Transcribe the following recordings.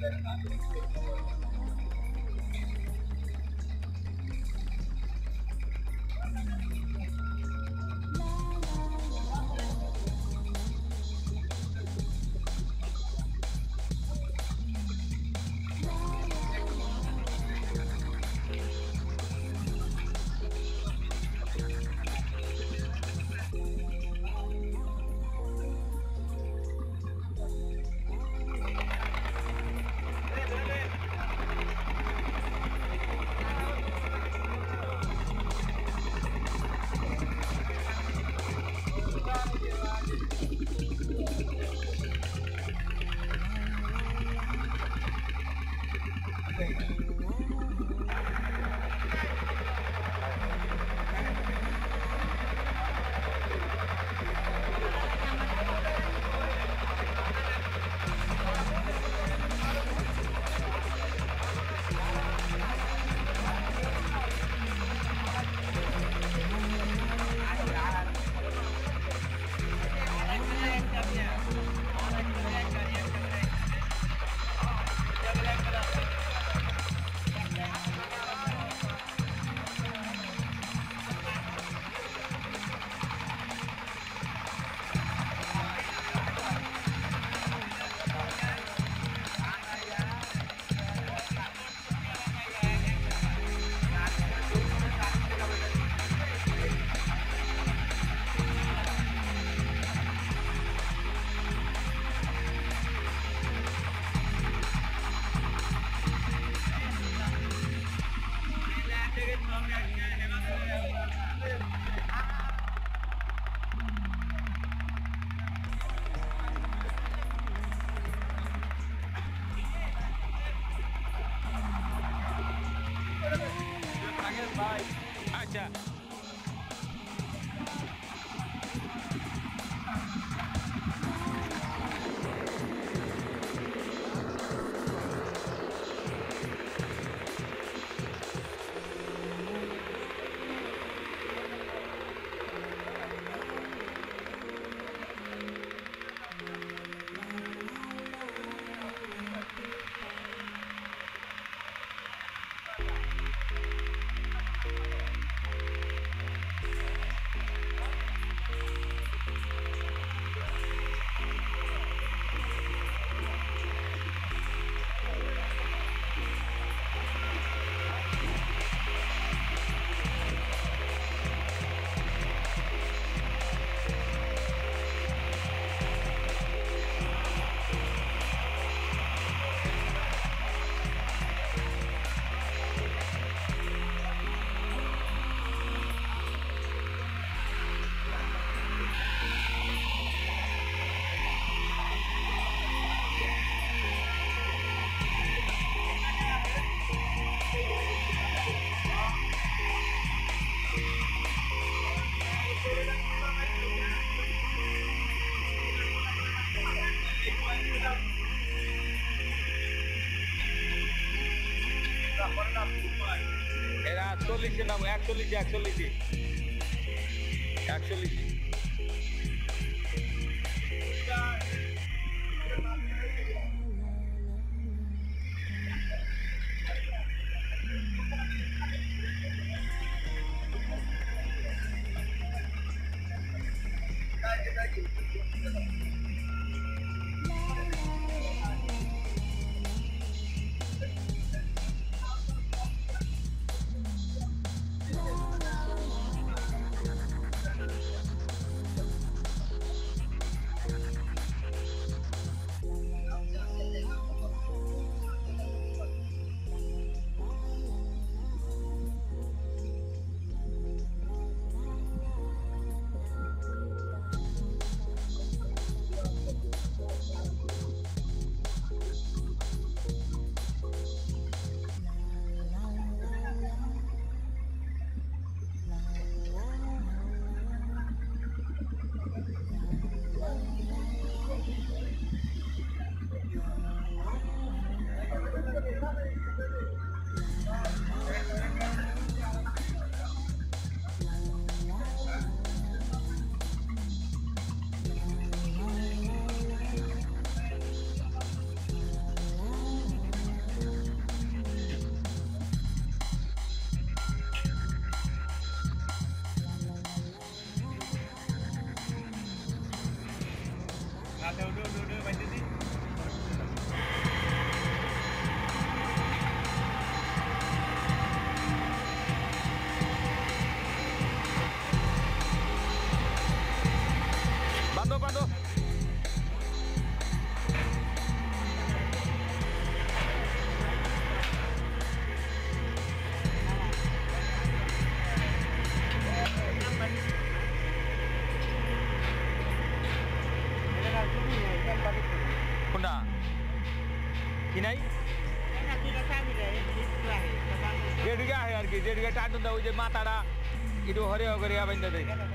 আচ্ছা চল্লিশে নাম একচল্লিশে একচল্লিশে একচল্লিশে ಮಾತಾಡ. ಇದು ಹೊರೆ ಹೋಗರಿಯ ಬಂದದೆ.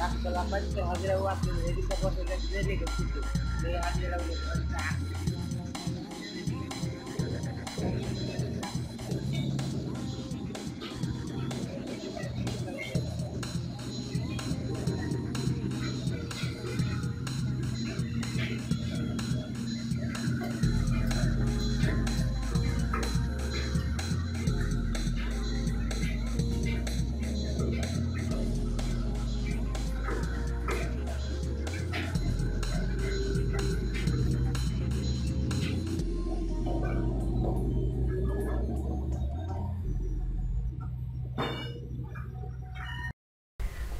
राष्ट्रलाई पनि त्यो हजुर ऊ आफ्नो बसेर हेरेको छु मेरो